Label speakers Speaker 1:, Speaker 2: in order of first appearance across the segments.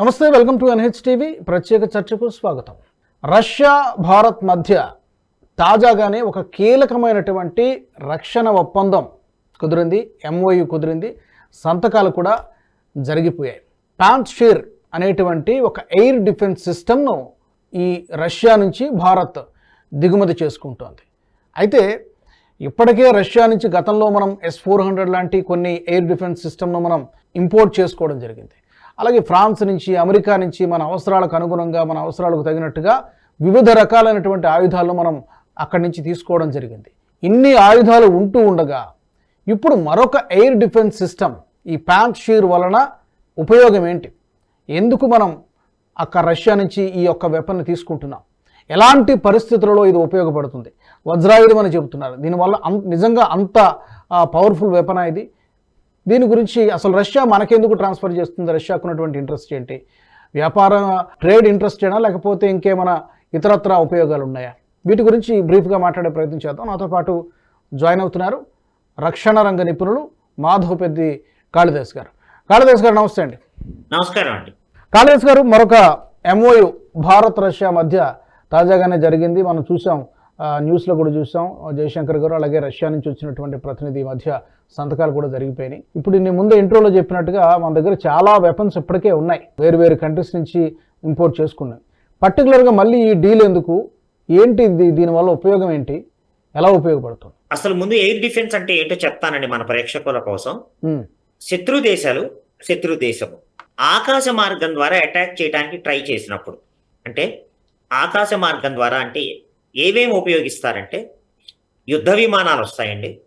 Speaker 1: నమస్తే welcome to NH TV ప్రత్యేక చర్చకు స్వాగతం. రష్యా భారత్ మధ్య తాజాగానే ఒక కీలకమైనటువంటి రక్షణ ఒప్పందం కుదిరింది ఎంఓయు కుదిరింది. సంతకాలు కూడా జరిగిపోయాయి. షీర్ అనేటువంటి ఒక ఎయిర్ డిఫెన్స్ సిస్టమ్ను ఈ రష్యా నుంచి భారత్ దిగుమతి చేసుకుంటోంది. అయితే ఇప్పటికే రష్యా నుంచి గతంలో మనం ఎస్ ఫోర్ హండ్రెడ్ లాంటి కొన్ని ఎయిర్ డిఫెన్స్ సిస్టమ్ను మనం ఇంపోర్ట్ చేసుకోవడం జరిగింది. అలాగే ఫ్రాన్స్ నుంచి అమెరికా నుంచి మన అవసరాలకు అనుగుణంగా మన అవసరాలకు తగినట్టుగా వివిధ రకాలైనటువంటి ఆయుధాలను మనం అక్కడి నుంచి తీసుకోవడం జరిగింది. ఇన్ని ఆయుధాలు ఉంటూ ఉండగా ఇప్పుడు మరొక ఎయిర్ డిఫెన్స్ సిస్టమ్ ఈ ప్యాంట్ షీర్ వలన ఉపయోగం ఏంటి? ఎందుకు మనం అక్కడ రష్యా నుంచి ఈ యొక్క వెపన్ని తీసుకుంటున్నాం? ఎలాంటి పరిస్థితులలో ఇది ఉపయోగపడుతుంది? వజ్రాయుధం అని చెబుతున్నారు. దీనివల్ల అం నిజంగా అంత పవర్ఫుల్ వెపనా ఇది. దీని గురించి అసలు రష్యా మనకెందుకు ట్రాన్స్ఫర్ చేస్తుంది? రష్యాకు ఉన్నటువంటి ఇంట్రెస్ట్ ఏంటి? వ్యాపార ట్రేడ్ ఇంట్రెస్ట్ అయినా లేకపోతే ఇంకేమైనా ఇతరత్ర ఉపయోగాలు ఉన్నాయా? వీటి గురించి బ్రీఫ్గా మాట్లాడే ప్రయత్నం చేద్దాం. నాతో పాటు జాయిన్ అవుతున్నారు రక్షణ రంగ నిపుణులు మాధవ్ పెద్ది కాళిదాస్ గారు. కాళిదాస్ గారు నమస్తే అండి.
Speaker 2: నమస్కారం అండి.
Speaker 1: కాళిదాస్ గారు మరొక ఎంఓయు భారత్ రష్యా మధ్య తాజాగానే జరిగింది. మనం చూసాం న్యూస్లో కూడా చూసాం. జయశంకర్ గారు అలాగే రష్యా నుంచి వచ్చినటువంటి ప్రతినిధి మధ్య సంతకాలు కూడా జరిగిపోయినాయి. ఇప్పుడు నేను ముందే ఇంట్రోలో చెప్పినట్టుగా మన దగ్గర చాలా వెపన్స్ ఇప్పటికే ఉన్నాయి. వేరు వేరు కంట్రీస్ నుంచి ఇంపోర్ట్ చేసుకున్నాయి. పర్టికులర్గా మళ్ళీ ఈ డీల్ ఎందుకు? ఏంటి దీనివల్ల ఉపయోగం ఏంటి? ఎలా ఉపయోగపడుతుంది?
Speaker 2: అసలు ముందు ఎయిర్ డిఫెన్స్ అంటే ఏంటో చెప్తానండి మన ప్రేక్షకుల కోసం. శత్రు దేశాలు శత్రు దేశము. ఆకాశ మార్గం ద్వారా అటాక్ చేయడానికి ట్రై చేసినప్పుడు. అంటే ఆకాశ మార్గం ద్వారా అంటే ఏమేమి ఉపయోగిస్తారంటే యుద్ధ విమానాలు వస్తాయండి.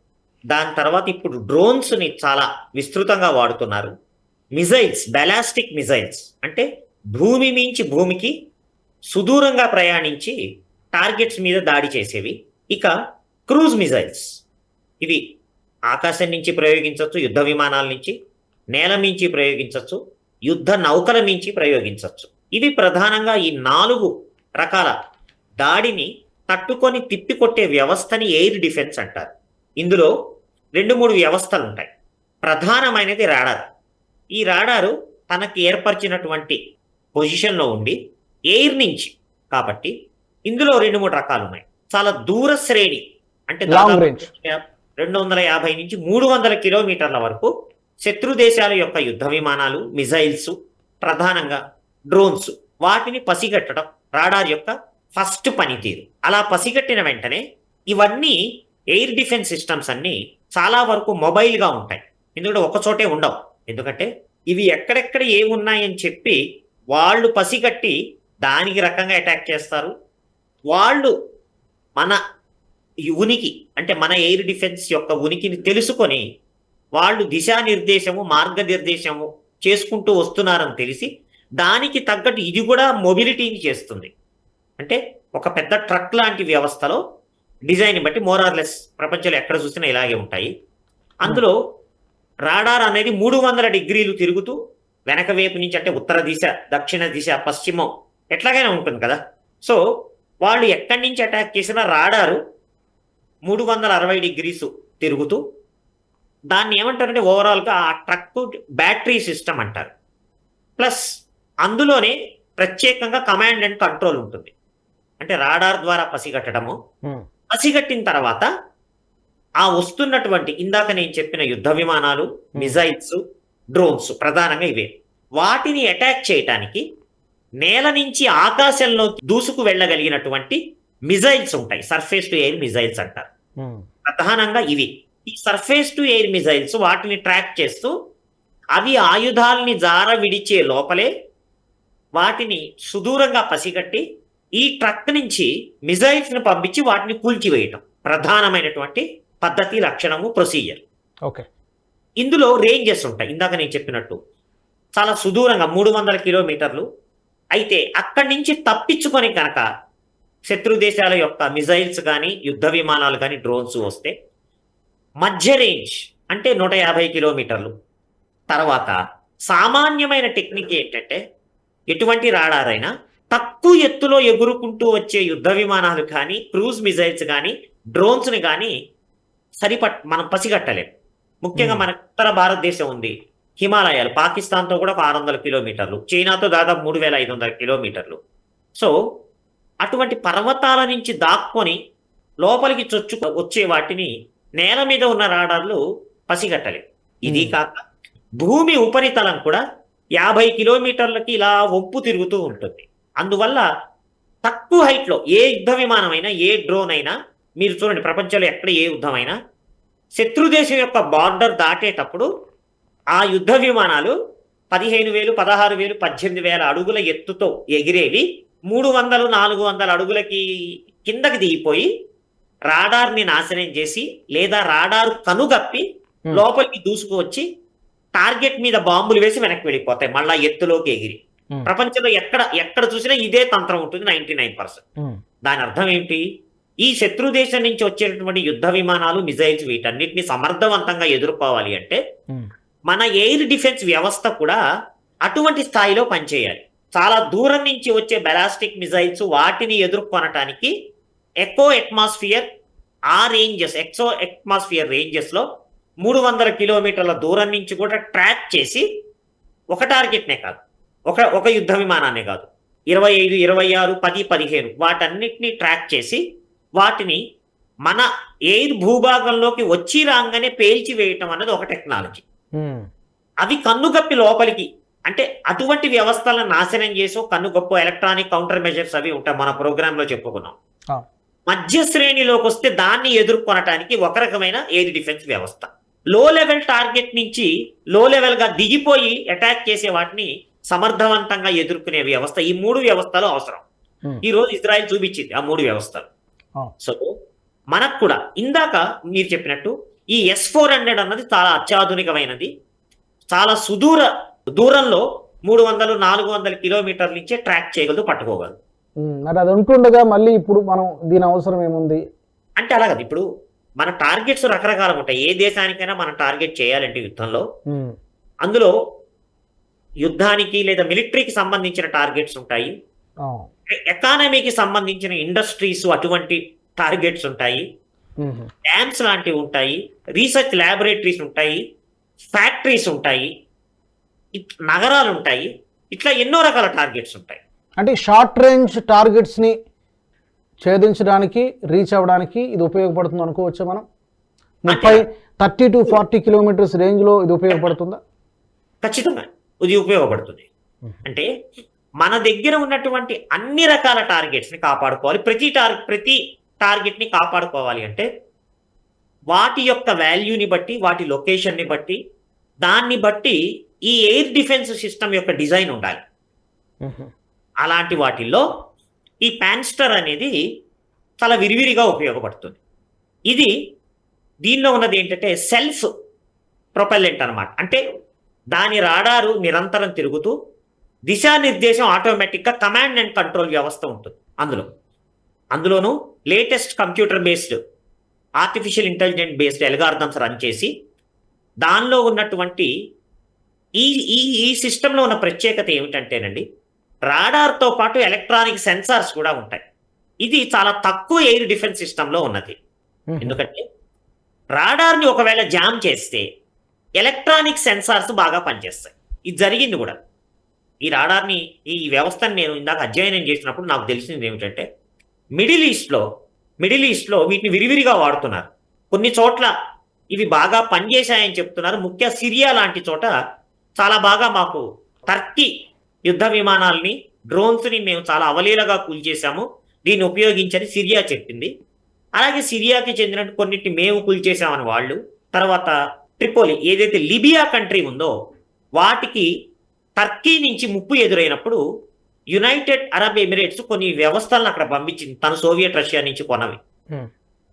Speaker 2: దాని తర్వాత ఇప్పుడు డ్రోన్స్ని చాలా విస్తృతంగా వాడుతున్నారు. Missiles ballistic missiles. అంటే భూమి మించి భూమికి సుదూరంగా ప్రయాణించి టార్గెట్స్ మీద దాడి చేసేవి. ఇక క్రూజ్ మిజైల్స్. ఇవి ఆకాశం నుంచి ప్రయోగించవచ్చు యుద్ధ విమానాల నుంచి నేల మించి ప్రయోగించవచ్చు యుద్ధ నౌకల మించి ప్రయోగించవచ్చు. ఇవి ప్రధానంగా ఈ నాలుగు రకాల దాడిని తట్టుకొని తిప్పికొట్టే వ్యవస్థని ఎయిర్ డిఫెన్స్ అంటారు. ఇందులో రెండు మూడు వ్యవస్థలు ఉంటాయి ప్రధానమైనది రాడార్. ఈ రాడారు తనకి ఏర్పరిచినటువంటి పొజిషన్లో ఉండి ఎయిర్ నుంచి కాబట్టి ఇందులో రెండు మూడు రకాలు ఉన్నాయి చాలా దూర శ్రేణి అంటే. రెండు వందల యాభై నుంచి మూడు వందల కిలోమీటర్ల వరకు శత్రు దేశాల యొక్క యుద్ధ విమానాలు మిజైల్స్ ప్రధానంగా డ్రోన్స్ వాటిని పసిగట్టడం రాడార్ యొక్క ఫస్ట్ పనితీరు. అలా పసిగట్టిన వెంటనే ఇవన్నీ ఎయిర్ డిఫెన్స్ సిస్టమ్స్ అన్నీ చాలా వరకు మొబైల్గా ఉంటాయి. ఎందుకంటే ఒక చోటే ఉండవు. ఎందుకంటే ఇవి ఎక్కడెక్కడ ఏమున్నాయని చెప్పి వాళ్ళు పసిగట్టి దానికి రకంగా అటాక్ చేస్తారు. వాళ్ళు మన ఈ ఉనికి అంటే మన ఎయిర్ డిఫెన్స్ యొక్క ఉనికిని తెలుసుకొని వాళ్ళు దిశానిర్దేశము మార్గనిర్దేశము చేసుకుంటూ వస్తున్నారని తెలిసి దానికి తగ్గట్టు ఇది కూడా మొబిలిటీని చేస్తుంది. అంటే ఒక పెద్ద ట్రక్ లాంటి వ్యవస్థలో డిజైన్ బట్టి మోరార్లెస్ ప్రపంచంలో ఎక్కడ చూసినా ఇలాగే ఉంటాయి. అందులో రాడార్ అనేది మూడు వందల డిగ్రీలు తిరుగుతూ వెనక వైపు నుంచి అంటే ఉత్తర దిశ దక్షిణ దిశ పశ్చిమం ఎట్లాగైనా ఉంటుంది కదా. సో వాళ్ళు ఎక్కడి నుంచి అటాక్ చేసినా రాడారు మూడు వందల అరవై డిగ్రీస్ తిరుగుతూ దాన్ని ఏమంటారంటే ఓవరాల్గా ఆ ట్రక్ బ్యాటరీ సిస్టమ్ అంటారు. ప్లస్ అందులోనే ప్రత్యేకంగా కమాండ్ అండ్ కంట్రోల్ ఉంటుంది. అంటే రాడార్ ద్వారా పసిగట్టడము. పసిగట్టిన తర్వాత ఆ వస్తున్నటువంటి ఇందాక నేను చెప్పిన యుద్ధ విమానాలు మిజైల్స్ డ్రోన్స్ ప్రధానంగా ఇవే. వాటిని అటాక్ చేయటానికి నేల నుంచి ఆకాశంలో దూసుకు వెళ్ళగలిగినటువంటి మిజైల్స్ ఉంటాయి. సర్ఫేస్ టు ఎయిర్ మిజైల్స్ అంటారు. ప్రధానంగా ఇవి. ఈ సర్ఫేస్ టు ఎయిర్ మిజైల్స్ వాటిని ట్రాక్ చేస్తూ అవి ఆయుధాలని జార విడిచే లోపలే వాటిని సుదూరంగా పసిగట్టి ఈ ట్రక్ నుంచి మిజైల్స్ని పంపించి వాటిని కూల్చివేయటం. ప్రధానమైనటువంటి పద్ధతి లక్షణము ప్రొసీజర్.
Speaker 1: ఓకే.
Speaker 2: ఇందులో రేంజెస్ ఉంటాయి. ఇందాక నేను చెప్పినట్టు చాలా సుదూరంగా మూడు వందల కిలోమీటర్లు. అయితే అక్కడి నుంచి తప్పించుకొని కనుక శత్రు దేశాల యొక్క మిజైల్స్ కానీ యుద్ధ విమానాలు కానీ డ్రోన్స్ వస్తే మధ్య రేంజ్ అంటే నూట యాభై కిలోమీటర్లు. తర్వాత సామాన్యమైన టెక్నిక్ ఏంటంటే ఎటువంటి రాడార్ అయినా తక్కువ ఎత్తులో ఎగురుకుంటూ వచ్చే యుద్ధ విమానాలు కానీ క్రూజ్ మిజైల్స్ కానీ డ్రోన్స్ని కానీ సరిపట్ మనం పసిగట్టలేం. ముఖ్యంగా. మన ఉత్తర భారతదేశం ఉంది. హిమాలయాలు పాకిస్తాన్తో కూడా ఒక ఆరు వందల కిలోమీటర్లు చైనాతో దాదాపు మూడు వేల ఐదు వందల కిలోమీటర్లు. సో అటువంటి పర్వతాల నుంచి దాక్కొని లోపలికి చొచ్చు వచ్చే వాటిని నేల మీద ఉన్న రాడార్లు పసిగట్టలేవు ఇది. కాక భూమి ఉపరితలం కూడా యాభై కిలోమీటర్లకి ఇలా వంపు తిరుగుతూ ఉంటుంది. అందువల్ల తక్కువ హైట్లో ఏ యుద్ధ విమానమైనా ఏ డ్రోన్ అయినా మీరు చూడండి ప్రపంచంలో ఎక్కడ ఏ యుద్ధం అయినా శత్రు దేశం యొక్క బార్డర్ దాటేటప్పుడు ఆ యుద్ధ విమానాలు పదిహేను వేలు పదహారు వేలు పద్దెనిమిది వేల అడుగుల ఎత్తుతో ఎగిరేవి మూడు వందలు నాలుగు వందల అడుగులకి కిందకి దిగిపోయి రాడార్ని నాశనం చేసి లేదా రాడార్ కనుగప్పి. లోపలికి దూసుకువచ్చి టార్గెట్ మీద బాంబులు వేసి వెనక్కి వెళ్ళిపోతాయి మళ్ళా ఎత్తులోకి ఎగిరి. ప్రపంచంలో ఎక్కడ ఎక్కడ చూసినా ఇదే తంత్రం ఉంటుంది నైన్టీ నైన్ పర్సెంట్. దాని అర్థం ఏంటి? ఈ శత్రు దేశం నుంచి వచ్చేటటువంటి యుద్ధ విమానాలు మిజైల్స్ వీటన్నిటిని సమర్థవంతంగా ఎదుర్కోవాలి అంటే మన ఎయిర్ డిఫెన్స్ వ్యవస్థ కూడా అటువంటి స్థాయిలో పనిచేయాలి. చాలా దూరం నుంచి వచ్చే బెలాస్టిక్ మిజైల్స్ వాటిని ఎదుర్కొనటానికి ఎకో అట్మాస్ఫియర్ ఆ రేంజెస్ ఎక్సో అట్మాస్ఫియర్ రేంజెస్లో మూడు వందల కిలోమీటర్ల దూరం నుంచి కూడా ట్రాక్ చేసి ఒక టార్గెట్నే కాదు. ఒక ఒక యుద్ధ విమానాన్ని కాదు. ఇరవై ఐదు ఇరవై ఆరు పది పదిహేను వాటన్నిటిని ట్రాక్ చేసి వాటిని మన ఎయిర్ భూభాగంలోకి వచ్చి రాగానే పేల్చి వేయటం అన్నది ఒక టెక్నాలజీ. అవి కన్నుగప్పి లోపలికి అంటే అటువంటి వ్యవస్థలను నాశనం చేసో కన్నుగప్పు ఎలక్ట్రానిక్ కౌంటర్ మెజర్స్ అవి ఉంటాయి మన ప్రోగ్రామ్లో చెప్పుకున్నాం. మధ్య శ్రేణిలోకి వస్తే దాన్ని ఎదుర్కొనటానికి ఒక రకమైన ఎయిర్ డిఫెన్స్ వ్యవస్థ. లో లెవెల్ టార్గెట్ నుంచి లో లెవెల్గా దిగిపోయి అటాక్ చేసే వాటిని సమర్థవంతంగా ఎదుర్కొనే వ్యవస్థ ఈ మూడు వ్యవస్థలు అవసరం. ఈ రోజు ఇజ్రాయెల్ చూపించింది ఆ మూడు వ్యవస్థలు. సో మనకు కూడా ఇందాక మీరు చెప్పినట్టు ఈ ఎస్ ఫోర్ హండ్రెడ్ అన్నది చాలా అత్యాధునికమైనది. చాలా సుదూర దూరంలో మూడు వందలు నాలుగు వందల కిలోమీటర్ల నుంచే ట్రాక్ చేయగలదు పట్టుకోగలదు.
Speaker 1: మరి అది ఉంటుండగా మళ్ళీ ఇప్పుడు మనం దీని అవసరం ఏముంది?
Speaker 2: అంటే అలాగదు ఇప్పుడు మన టార్గెట్స్ రకరకాలుగా ఉంటాయి. ఏ దేశానికైనా మనం టార్గెట్ చేయాలంటే యుద్ధంలో. అందులో యుద్ధానికి లేదా మిలిటరీకి సంబంధించిన టార్గెట్స్ ఉంటాయి. ఎకానమీకి సంబంధించిన ఇండస్ట్రీస్ అటువంటి టార్గెట్స్ ఉంటాయి. డ్యామ్స్ లాంటివి ఉంటాయి. రీసెర్చ్ ల్యాబొరేటరీస్ ఉంటాయి. ఫ్యాక్టరీస్ ఉంటాయి. నగరాలు ఉంటాయి. ఇట్లా ఎన్నో రకాల టార్గెట్స్ ఉంటాయి.
Speaker 1: అంటే షార్ట్ రేంజ్ టార్గెట్స్ని ఛేదించడానికి రీచ్ అవ్వడానికి ఇది ఉపయోగపడుతుంది అనుకోవచ్చా మనం? ముప్పై థర్టీ టు ఫార్టీ కిలోమీటర్స్ రేంజ్లో ఇది ఉపయోగపడుతుందా?
Speaker 2: ఖచ్చితంగా. ఇది ఉపయోగపడుతుంది. అంటే మన దగ్గర ఉన్నటువంటి అన్ని రకాల టార్గెట్స్ని కాపాడుకోవాలి. ప్రతి టార్ ప్రతి టార్గెట్ని కాపాడుకోవాలి అంటే వాటి యొక్క వాల్యూని బట్టి వాటి లొకేషన్ని బట్టి దాన్ని బట్టి ఈ ఎయిర్ డిఫెన్స్ సిస్టమ్ యొక్క డిజైన్ ఉండాలి. అలాంటి వాటిల్లో ఈ ప్యాన్స్టర్ అనేది చాలా విరివిరిగా ఉపయోగపడుతుంది. ఇది దీనిలో ఉన్నది ఏంటంటే సెల్ఫ్ ప్రొపెల్లెంట్ అన్నమాట. అంటే దాని రాడారు నిరంతరం తిరుగుతూ దిశానిర్దేశం ఆటోమేటిక్గా కమాండ్ అండ్ కంట్రోల్ వ్యవస్థ ఉంటుంది అందులో. అందులోనూ latest computer based artificial intelligent based algorithms run చేసి దానిలో ఉన్నటువంటి ఈ ఈ ఈ సిస్టంలో ఉన్న ప్రత్యేకత ఏమిటంటేనండి రాడార్తో పాటు ఎలక్ట్రానిక్ సెన్సార్స్ కూడా ఉంటాయి. ఇది చాలా తక్కువ ఎయిర్ డిఫెన్స్ సిస్టంలో ఉన్నది. ఎందుకంటే రాడార్ని ఒకవేళ జామ్ చేస్తే ఎలక్ట్రానిక్ సెన్సార్స్ బాగా పనిచేస్తాయి. ఇది జరిగింది కూడా. ఈ రాడార్ని ఈ వ్యవస్థను నేను ఇందాక అధ్యయనం చేసినప్పుడు నాకు తెలిసింది ఏమిటంటే మిడిల్ ఈస్ట్లో మిడిల్ ఈస్ట్లో వీటిని విరివిరిగా వాడుతున్నారు. కొన్ని చోట్ల ఇవి బాగా పనిచేశాయని చెప్తున్నారు. ముఖ్య సిరియా లాంటి చోట చాలా బాగా మాకు టర్కీ యుద్ధ విమానాల్ని డ్రోన్స్ని మేము చాలా అవలీలగా కూల్చేశాము. దీన్ని ఉపయోగించని సిరియా చెప్పింది. అలాగే సిరియాకి చెందిన కొన్నిటిని మేము కూల్చేశామని వాళ్ళు. తర్వాత ట్రిపోలి ఏదైతే లిబియా కంట్రీ ఉందో వాటికి టర్కీ నుంచి ముప్పు ఎదురైనప్పుడు యునైటెడ్ అరబ్ ఎమిరేట్స్ కొన్ని వ్యవస్థలను అక్కడ పంపించింది. తను సోవియట్ రష్యా నుంచి కొనవి.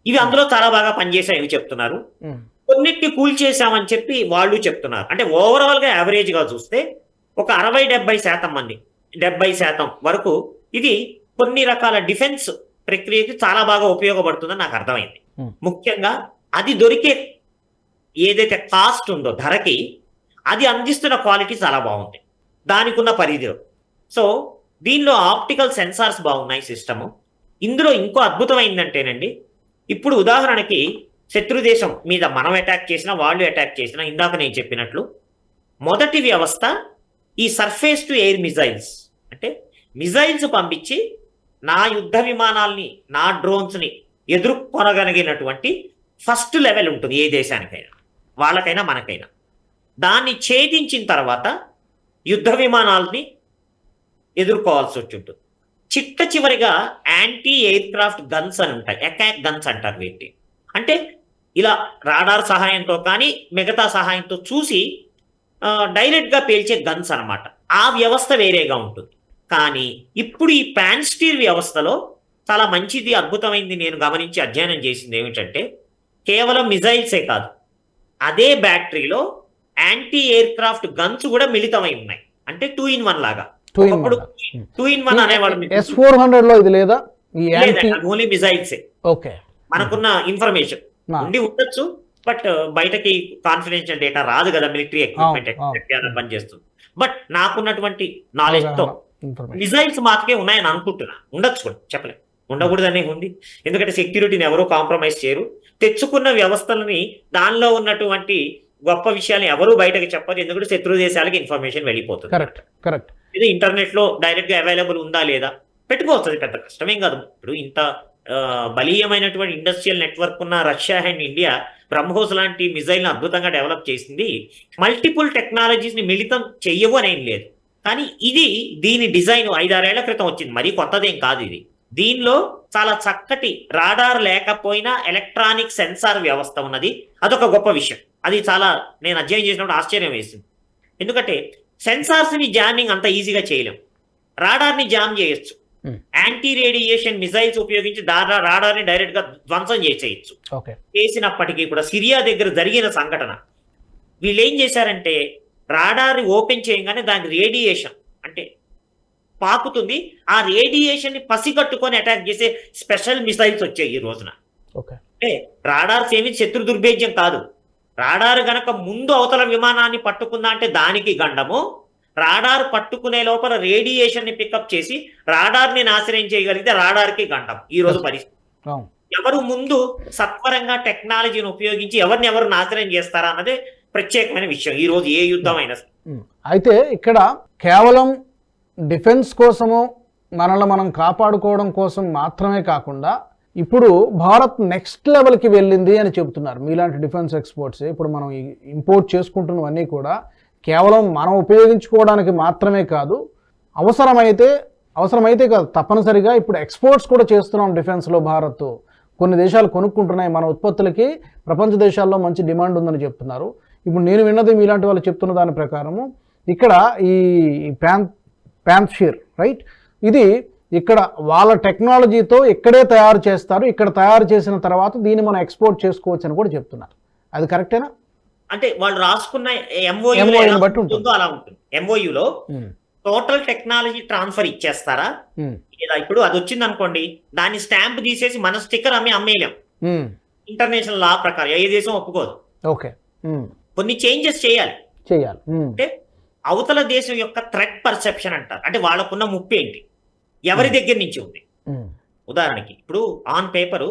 Speaker 2: ఇవి అందులో చాలా బాగా పనిచేసాయని చెప్తున్నారు. కొన్నిటిని కూల్చేశామని చెప్పి వాళ్ళు చెప్తున్నారు. అంటే ఓవరాల్గా యావరేజ్గా చూస్తే ఒక అరవై డెబ్బై శాతం మంది డెబ్బై శాతం వరకు ఇది కొన్ని రకాల డిఫెన్స్ ప్రక్రియకి చాలా బాగా ఉపయోగపడుతుందని నాకు అర్థమైంది. ముఖ్యంగా అది దొరికే ఏదైతే కాస్ట్ ఉందో ధరకి అది అందిస్తున్న క్వాలిటీ చాలా బాగుంది దానికి ఉన్న పరిధిలో. సో దీనిలో ఆప్టికల్ సెన్సార్స్ బాగున్నాయి సిస్టము. ఇందులో ఇంకో అద్భుతమైందంటేనండి ఇప్పుడు ఉదాహరణకి శత్రు దేశం మీద మనం అటాక్ చేసినా వాళ్ళు అటాక్ చేసినా ఇందాక నేను చెప్పినట్లు మొదటి వ్యవస్థ ఈ సర్ఫేస్ టు ఎయిర్ మిజైల్స్ అంటే మిజైల్స్ పంపించి నా యుద్ధ విమానాల్ని నా డ్రోన్స్ని ఎదుర్కొనగలిగినటువంటి ఫస్ట్ లెవెల్ ఉంటుంది ఏ దేశానికైనా. వాళ్ళకైనా మనకైనా. దాన్ని ఛేదించిన తర్వాత యుద్ధ విమానాల్ని ఎదుర్కోవాల్సి వచ్చి ఉంటుంది చిట్ట చివరిగా యాంటీ ఎయిర్ క్రాఫ్ట్ గన్స్ అని ఉంటాయి. ఎకాక్ గన్స్ అంటారు వీటిని. అంటే ఇలా రాడార్ సహాయంతో కానీ మిగతా సహాయంతో చూసి డైరెక్ట్గా పేల్చే గన్స్ అనమాట ఆ వ్యవస్థ వేరేగా ఉంటుంది. కానీ ఇప్పుడు ఈ ప్యాన్ స్టీల్ వ్యవస్థలో చాలా మంచిది అద్భుతమైంది నేను గమనించి అధ్యయనం చేసింది ఏమిటంటే కేవలం మిజైల్సే కాదు. అదే బ్యాటరీలో యాంటీ ఎయిర్ క్రాఫ్ట్ గన్స్ కూడా మిళితమై ఉన్నాయి. అంటే టూ ఇన్ వన్ లాగా.
Speaker 1: Two in
Speaker 2: one. అనేవాడు
Speaker 1: ఎస్ ఫోర్ హండ్రెడ్లో ఇది లేదా? ఈ యాంటీ
Speaker 2: ఓన్లీ
Speaker 1: ఓకే.
Speaker 2: మనకున్న ఇన్ఫర్మేషన్.
Speaker 1: నా.
Speaker 2: ఉండి ఉండొచ్చు బట్ బయటకి కాన్ఫిడెన్షియల్ డేటా రాదు కదా మిలిటరీ ఎక్విప్మెంట్ పనిచేస్తుంది బట్ నాకున్నటువంటి నాలెడ్జ్తో
Speaker 1: ఇన్ఫర్మేషన్
Speaker 2: మిజైల్స్ మాత్రమే ఉన్నాయని అనుకుంటున్నా. ఉండొచ్చు కూడా చెప్పలేం. ఉండకూడదనే ఉంది. ఎందుకంటే సెక్యూరిటీని ఎవరూ కాంప్రమైజ్ చేయరు. తెచ్చుకున్న వ్యవస్థలని దానిలో ఉన్నటువంటి గొప్ప విషయాలు ఎవరూ బయటకు చెప్పరు ఎందుకంటే శత్రు దేశాలకి ఇన్ఫర్మేషన్ వెళ్ళిపోతుంది.
Speaker 1: Correct correct.
Speaker 2: ఇది ఇంటర్నెట్లో డైరెక్ట్గా అవైలబుల్ ఉందా లేదా? పెట్టుకోవచ్చు పెద్ద కష్టమేం కాదు. ఇప్పుడు ఇంత బలీయమైనటువంటి ఇండస్ట్రియల్ నెట్వర్క్ ఉన్న రష్యా అండ్ ఇండియా బ్రహ్మోస్ లాంటి మిజైల్ని అద్భుతంగా డెవలప్ చేసింది. మల్టిపుల్ టెక్నాలజీస్ని మిళితం చెయ్యవు అనేం లేదు. కానీ ఇది దీని డిజైన్ ఐదారేళ్ళ క్రితం వచ్చింది. మరీ కొత్తదేం కాదు ఇది. దీనిలో చాలా చక్కటి రాడార్ లేకపోయినా ఎలక్ట్రానిక్ సెన్సార్ వ్యవస్థ ఉన్నది. అదొక గొప్ప విషయం. అది చాలా నేను అధ్యయనం చేసినప్పుడు ఆశ్చర్యం వేసింది. ఎందుకంటే సెన్సార్స్ని జామింగ్ అంత ఈజీగా చేయలేం. రాడార్ని జామ్ చేయొచ్చు.
Speaker 1: Hmm.
Speaker 2: యాంటీ రేడియేషన్ మిసైల్స్ ఉపయోగించి దాదా రాడార్ని డైరెక్ట్గా ధ్వంసం చేసేయచ్చు. చేసినప్పటికీ కూడా సిరియా దగ్గర జరిగిన సంఘటన. వీళ్ళు ఏం చేశారంటే రాడార్ ఓపెన్ చేయగానే దాని రేడియేషన్ అంటే పాకుతుంది ఆ రేడియేషన్ని పసిగట్టుకొని అటాక్ చేసే స్పెషల్ మిసైల్స్ వచ్చాయి ఈ రోజున. అంటే రాడార్స్ ఏమి శత్రు దుర్భేద్యం కాదు. రాడార్ గనక ముందు అవతల విమానాన్ని పట్టుకుందా అంటే దానికి గండము. రాడార్ పట్టుకునే లోపల రేడియేషన్ని పికప్ చేసి రాడార్ని నాశనం చేయగలిగితే రాడార్కి గండం. ఈ రోజు పరిస్థితి. ఎవరు ముందు సత్వరంగా టెక్నాలజీని ఉపయోగించి ఎవరిని ఎవరు నాశనం చేస్తారా అన్నదే ప్రత్యేకమైన విషయం. ఈ రోజు ఏ యుద్ధం అయినా.
Speaker 1: అయితే ఇక్కడ కేవలం డిఫెన్స్ కోసము మనల్ని మనం కాపాడుకోవడం కోసం మాత్రమే కాకుండా ఇప్పుడు భారత్ నెక్స్ట్ లెవెల్కి వెళ్ళింది అని చెబుతున్నారు. మీలాంటి డిఫెన్స్ ఎక్స్పోర్ట్స్ ఇప్పుడు మనం ఇంపోర్ట్ చేసుకుంటున్నవన్నీ కూడా కేవలం మనం ఉపయోగించుకోవడానికి మాత్రమే కాదు అవసరమైతే అవసరమైతే కాదు తప్పనిసరిగా ఇప్పుడు ఎక్స్పోర్ట్స్ కూడా చేస్తున్నాం డిఫెన్స్లో భారత్. కొన్ని దేశాలు కొనుక్కుంటున్నాయి మన ఉత్పత్తులకి ప్రపంచ దేశాల్లో మంచి డిమాండ్ ఉందని చెప్తున్నారు. ఇప్పుడు నేను విన్నది మీలాంటి వాళ్ళు చెప్తున్న దాని ప్రకారము ఇక్కడ ఈ ప్యాన్ ప్యాన్షియర్ రైట్ ఇది ఇక్కడ వాళ్ళ టెక్నాలజీతో ఇక్కడే తయారు చేస్తారు. ఇక్కడ తయారు చేసిన తర్వాత దీన్ని మనం ఎక్స్పోర్ట్ చేసుకోవచ్చు అని కూడా చెప్తున్నారు. అది కరెక్టేనా
Speaker 2: అంటే వాళ్ళు రాసుకున్న ఎంఓయూ
Speaker 1: బట్టి ఉంటుంది.
Speaker 2: అలా ఉంటుంది. ఎంఓయూలో టోటల్ టెక్నాలజీ ట్రాన్స్ఫర్ ఇచ్చేస్తారా? లేదా ఇప్పుడు అది వచ్చింది అనుకోండి దాన్ని స్టాంప్ తీసేసి మన స్టిక్కర్ అమ్మి అమ్మేయలేం. ఇంటర్నేషనల్ లా ప్రకారం ఏ దేశం ఒప్పుకోదు.
Speaker 1: ఓకే.
Speaker 2: కొన్ని చేంజెస్ చేయాలి.
Speaker 1: చేయాలి.
Speaker 2: అంటే అవతల దేశం యొక్క థ్రెట్ పర్సెప్షన్ అంటారు. అంటే వాళ్ళకున్న ముప్పు ఏంటి? ఎవరి దగ్గర నుంచి ఉంది?
Speaker 1: ఉమ్,
Speaker 2: ఉదాహరణకి ఇప్పుడు ఆన్ పేపరు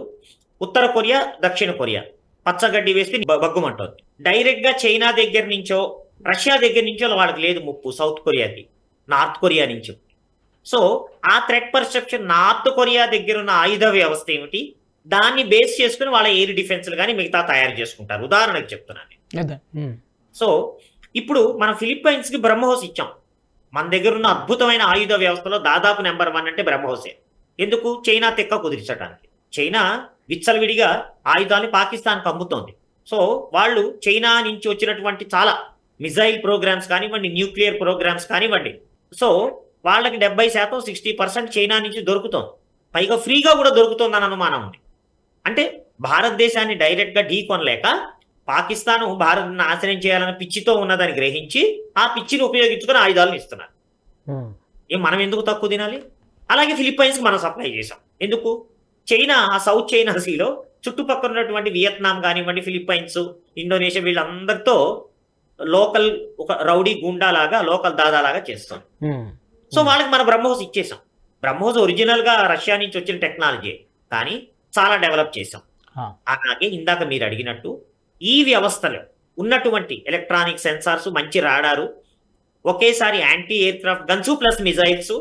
Speaker 2: ఉత్తర కొరియా దక్షిణ కొరియా పచ్చగడ్డి వేస్తే బగ్గుమంటోంది. డైరెక్ట్గా చైనా దగ్గర నుంచో రష్యా దగ్గర నుంచో వాళ్ళకి లేదు ముప్పు సౌత్ కొరియాకి నార్త్ కొరియా నుంచి. సో ఆ థ్రెట్ పర్సెప్షన్ నార్త్ కొరియా దగ్గర ఉన్న ఆయుధ వ్యవస్థ ఏమిటి? దాన్ని బేస్ చేసుకుని వాళ్ళ ఎయిర్ డిఫెన్స్లు కానీ మిగతా తయారు చేసుకుంటారు. ఉదాహరణకి చెప్తున్నాను
Speaker 1: ఉమ్,
Speaker 2: సో ఇప్పుడు మనం ఫిలిప్పైన్స్కి బ్రహ్మోస్ ఇచ్చాం. మన దగ్గర ఉన్న అద్భుతమైన ఆయుధ వ్యవస్థలో దాదాపు నెంబర్ వన్ అంటే బ్రహ్మోసే ఎందుకు? చైనా తెక్క కుదిర్చడానికి చైనా విచ్చలవిడిగా ఆయుధాన్ని పాకిస్తాన్కి అమ్ముతోంది. సో వాళ్ళు చైనా నుంచి వచ్చినటువంటి చాలా మిజైల్ ప్రోగ్రామ్స్ కానివ్వండి న్యూక్లియర్ ప్రోగ్రామ్స్ కానివ్వండి. సో వాళ్ళకి డెబ్బై శాతం సిక్స్టీ పర్సెంట్ చైనా నుంచి దొరుకుతోంది. పైగా ఫ్రీగా కూడా దొరుకుతోందని అనుమానం ఉంది. అంటే భారతదేశాన్ని డైరెక్ట్గా ఢీ కొనలేక పాకిస్తాన్ భారత్ నాశనం చేయాలన్న పిచ్చితో ఉన్నదని గ్రహించి ఆ పిచ్చిని ఉపయోగించుకొని ఆయుధాలను ఇస్తున్నారు. ఏం మనం ఎందుకు తక్కువ తినాలి? అలాగే ఫిలిప్పైన్స్కి మనం సప్లై చేసాం ఎందుకు? చైనా ఆ సౌత్ చైనా సీలో చుట్టుపక్కల ఉన్నటువంటి వియత్నాం కానివ్వండి ఫిలిప్పైన్స్ ఇండోనేషియా వీళ్ళందరితో లోకల్ ఒక రౌడీ గుండా లాగా లోకల్ దాదా లాగా చేస్తాం సో వాళ్ళకి మన బ్రహ్మోస్ ఇచ్చేసాం బ్రహ్మోస్ ఒరిజినల్గా రష్యా నుంచి వచ్చిన టెక్నాలజీ. కానీ చాలా డెవలప్ చేసాం అలాగే ఇందాక మీరు అడిగినట్టు ఈ వ్యవస్థలో ఉన్నటువంటి ఎలక్ట్రానిక్ సెన్సార్స్ మంచి రాడారు. ఒకేసారి anti aircraft guns plus missiles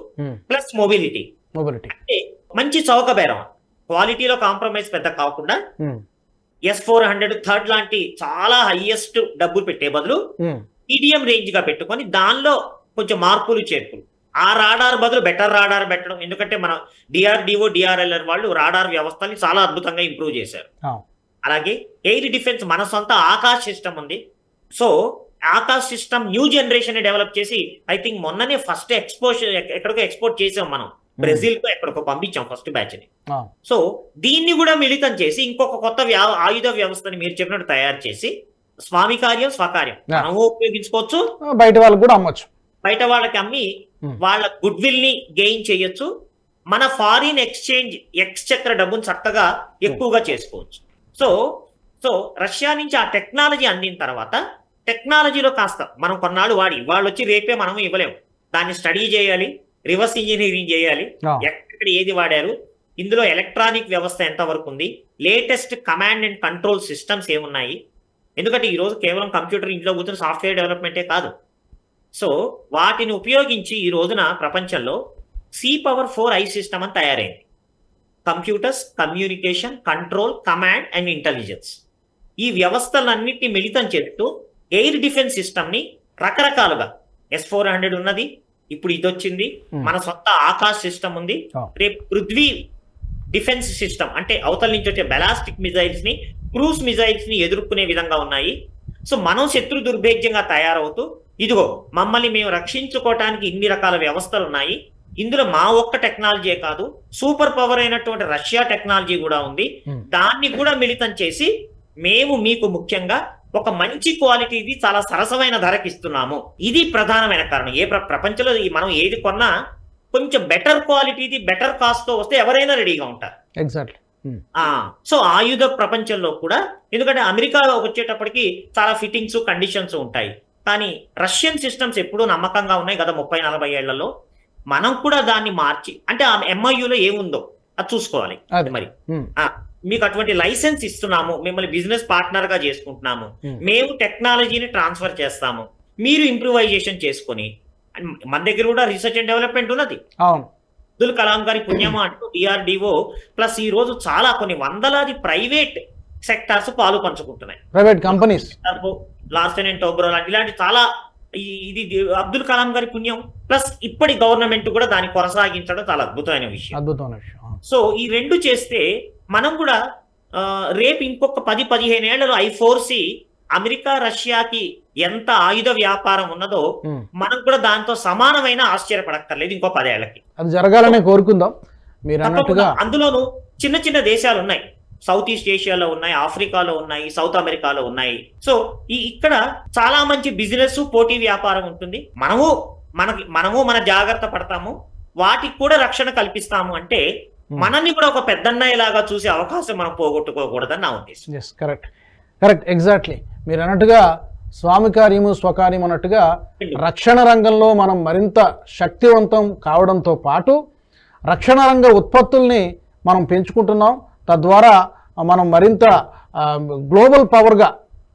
Speaker 2: plus mobility
Speaker 1: mobility
Speaker 2: అంటే మంచి చౌక బేరం క్వాలిటీలో కాంప్రమైజ్ పెద్ద కాకుండా ఎస్ ఫోర్ హండ్రెడ్ థర్డ్ లాంటి చాలా హైయెస్ట్ డబ్బులు పెట్టే బదులు మీడియం రేంజ్గా పెట్టుకొని దానిలో కొంచెం మార్పులు చేర్పులు. ఆ రాడార్ బదులు బెటర్ రాడార్ పెట్టడం. ఎందుకంటే మన డిఆర్డిఓ డిఆర్ఎల్ఆర్ వాళ్ళు రాడార్ వ్యవస్థని చాలా అద్భుతంగా ఇంప్రూవ్ చేశారు. అలాగే ఎయిర్ డిఫెన్స్ మన సొంత ఆకాశ్ సిస్టమ్ ఉంది. So Akash system new generation develop చేసి ఐ థింక్ మొన్ననే ఫస్ట్ ఎక్స్పోజ్ ఎక్కడికో ఎక్స్పోర్ట్ చేసాం మనం. బ్రెజిల్కు ఎక్కడికో పంపించాం ఫస్ట్ బ్యాచ్ని సో దీన్ని కూడా మిళితం చేసి ఇంకొక కొత్త ఆయుధ వ్యవస్థని మీరు చెప్పినట్టు తయారు చేసి స్వామి కార్యం స్వకార్యం. మనము ఉపయోగించుకోవచ్చు.
Speaker 1: బయట వాళ్ళకు కూడా అమ్మొచ్చు.
Speaker 2: బయట వాళ్ళకి అమ్మి. వాళ్ళ గుడ్ విల్ని గెయిన్ చేయొచ్చు. మన ఫారిన్ ఎక్స్చేంజ్ ఎక్స్చక్ర డబ్బును చక్కగా ఎక్కువగా చేసుకోవచ్చు. సో సో రష్యా నుంచి ఆ టెక్నాలజీ అందిన తర్వాత టెక్నాలజీలో కాస్త మనం కొన్నాళ్ళు వాడి వాళ్ళు వచ్చి రేపే మనం ఇవ్వలేము. దాన్ని స్టడీ చేయాలి రివర్స్ ఇంజనీరింగ్ చేయాలి. ఎక్కడ ఏది వాడారు ఇందులో ఎలక్ట్రానిక్ వ్యవస్థ ఎంత వరకు ఉంది latest command and control systems ఏమున్నాయి ఎందుకంటే ఈ రోజు కేవలం కంప్యూటర్ ఇంట్లో కూర్చొని సాఫ్ట్వేర్ డెవలప్మెంటే కాదు. సో వాటిని ఉపయోగించి ఈ రోజున ప్రపంచంలో C power four I system అని తయారైంది. Computers communication control command and intelligence ఈ వ్యవస్థలన్నిటిని మిళితం చేస్తూ ఎయిర్ డిఫెన్స్ సిస్టమ్ని రకరకాలుగా ఎస్ ఫోర్ హండ్రెడ్ ఉన్నది ఇప్పుడు ఇది వచ్చింది. మన సొంత ఆకాశ్ సిస్టమ్ ఉంది. రేపు పృథ్వీ డిఫెన్స్ సిస్టమ్ అంటే అవతల నుంచి వచ్చే బెలాస్టిక్ మిజైల్స్ని క్రూస్ మిజైల్స్ని ఎదుర్కొనే విధంగా ఉన్నాయి సో మనం శత్రు దుర్భేద్యంగా తయారవుతూ ఇదిగో మమ్మల్ని మేము రక్షించుకోవటానికి ఇన్ని రకాల వ్యవస్థలు ఉన్నాయి ఇందులో మా ఒక్క టెక్నాలజీ కాదు సూపర్ పవర్ అయినటువంటి రష్యా టెక్నాలజీ కూడా ఉంది.
Speaker 1: Hmm.
Speaker 2: దాన్ని కూడా మిళితం చేసి మేము మీకు ముఖ్యంగా ఒక మంచి క్వాలిటీది చాలా సరసమైన ధరకి ఇస్తున్నాము. ఇది ప్రధానమైన కారణం. ఏ ప్ర- ప్రపంచంలో మనం ఏది కొన్నా కొంచెం బెటర్ క్వాలిటీది బెటర్ కాస్ట్తో వస్తే ఎవరైనా రెడీగా ఉంటారు.
Speaker 1: ఎగ్జాక్ట్లీ
Speaker 2: ఆ సో ఆయుధ ప్రపంచంలో కూడా ఎందుకంటే అమెరికాలో వచ్చేటప్పటికి చాలా ఫిట్టింగ్స్ కండిషన్స్ ఉంటాయి. కానీ రష్యన్ సిస్టమ్స్ ఎప్పుడూ నమ్మకంగా ఉన్నాయి గత ముప్పై నలభై ఏళ్ళలో. మనం కూడా దాన్ని మార్చి అంటే ఆ ఎంఐయులో ఏముందో అది చూసుకోవాలి. మరి. మీకు అటువంటి లైసెన్స్ ఇస్తున్నాము మిమ్మల్ని బిజినెస్ పార్ట్నర్గా చేసుకుంటున్నాము. మేము టెక్నాలజీని ట్రాన్స్ఫర్ చేస్తాము మీరు ఇంప్రూవైజేషన్ చేసుకొని మన దగ్గర కూడా రీసెర్చ్ అండ్ డెవలప్మెంట్ ఉన్నది. అబ్దుల్ కలాం గారి పుణ్యమా అంటూ డిఆర్డిఓ ప్లస్ ఈ రోజు చాలా కొన్ని వందలాది ప్రైవేట్ సెక్టార్స్ పాలు పంచుకుంటున్నాయి.
Speaker 1: Private companies.
Speaker 2: Larsen and Toubro లాంటి ఇలాంటి చాలా ఇది అబ్దుల్ కలాం గారి పుణ్యం ప్లస్ ఇప్పటి గవర్నమెంట్ కూడా దాన్ని కొనసాగించడం చాలా అద్భుతమైన విషయం.
Speaker 1: అద్భుతమైన విషయం.
Speaker 2: సో ఈ రెండు చేస్తే మనం కూడా రేపు ఇంకొక పది పదిహేను ఏళ్ళలో ఐ ఫోర్ సి అమెరికా రష్యాకి ఎంత ఆయుధ వ్యాపారం ఉన్నదో. మనం కూడా దాంతో సమానమైన ఆశ్చర్యపడక్కర్లేదు ఇంకో పదేళ్ళకి
Speaker 1: అది జరగాలనే కోరుకుందాం. మీరు
Speaker 2: తప్పకుండా.
Speaker 1: అన్నట్టుగా
Speaker 2: అందులోనూ చిన్న చిన్న దేశాలు ఉన్నాయి సౌత్ ఈస్ట్ ఏషియాలో ఉన్నాయి ఆఫ్రికాలో ఉన్నాయి సౌత్ అమెరికాలో ఉన్నాయి. సో ఈ ఇక్కడ చాలా మంచి బిజినెస్ పోటీ వ్యాపారం ఉంటుంది. మనము మనకి మనము మన జాగ్రత్త పడతాము. వాటికి కూడా రక్షణ కల్పిస్తాము అంటే
Speaker 1: Hmm.
Speaker 2: మనల్ని కూడా ఒక పెద్దన్నయ్యలాగా చూసే అవకాశం మనం పోగొట్టుకోకూడదని నా ఉద్దేశం.
Speaker 1: ఎస్ కరెక్ట్ కరెక్ట్ ఎగ్జాక్ట్లీ మీరు అన్నట్టుగా స్వామి కార్యము స్వకార్యం అన్నట్టుగా రక్షణ రంగంలో మనం మరింత శక్తివంతం కావడంతో పాటు రక్షణ రంగ ఉత్పత్తుల్ని మనం పెంచుకుంటున్నాం. తద్వారా మనం మరింత గ్లోబల్ పవర్గా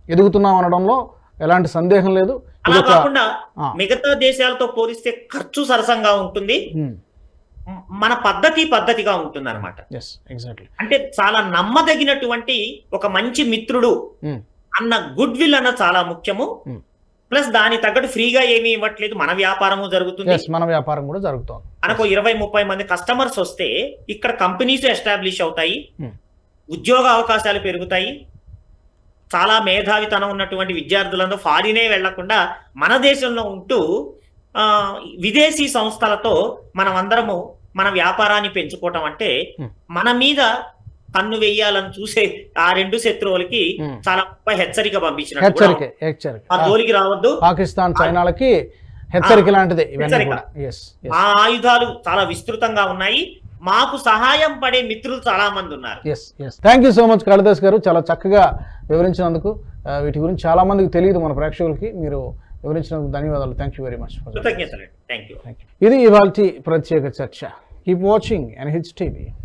Speaker 1: ఎదుగుతున్నాం అనడంలో ఎలాంటి సందేహం లేదు.
Speaker 2: అలా కాకుండా. మిగతా దేశాలతో పోలిస్తే ఖర్చు సరసంగా ఉంటుంది. మన పద్ధతి పద్ధతిగా ఉంటుంది అనమాట అంటే చాలా నమ్మదగినటువంటి ఒక మంచి మిత్రుడు అన్న గుడ్ విల్ అన్న చాలా ముఖ్యము. ప్లస్ దాని తగ్గట్టు ఫ్రీగా ఏమీ ఇవ్వట్లేదు. మన వ్యాపారము జరుగుతుంది.
Speaker 1: మన వ్యాపారం కూడా జరుగుతోంది.
Speaker 2: మనకు ఇరవై ముప్పై మంది కస్టమర్స్ వస్తే ఇక్కడ కంపెనీస్ ఎస్టాబ్లిష్ అవుతాయి. ఉద్యోగ అవకాశాలు పెరుగుతాయి. చాలా మేధావితనం ఉన్నటువంటి విద్యార్థులందరూ ఫారినే వెళ్ళకుండా మన దేశంలో ఉంటూ ఆ, విదేశీ సంస్థలతో మనం అందరము మన వ్యాపారాన్ని పెంచుకోవటం అంటే. మన మీద కన్ను వెయ్యాలని చూసే ఆ రెండు శత్రువులకి. చాలా గొప్ప హెచ్చరిక పంపించినట్టు ఆ జోలికి రావద్దు.
Speaker 1: పాకిస్తాన్ చైనాలకి హెచ్చరిక. లాంటిదే
Speaker 2: మా ఆయుధాలు చాలా విస్తృతంగా ఉన్నాయి. మాకు సహాయం పడే మిత్రులు చాలా మంది ఉన్నారు.
Speaker 1: Yes yes thank you so much Kalidas garu. చాలా చక్కగా వివరించినందుకు వీటి గురించి చాలా మందికి తెలియదు మన ప్రేక్షకులకి. మీరు వివరించినందుకు ధన్యవాదాలు. థ్యాంక్ యూ వెరీ మచ్
Speaker 2: కృతజ్ఞతలు థ్యాంక్ యూ
Speaker 1: ఇది ఇవాళ ప్రత్యేక చర్చ. Keep watching Hits TV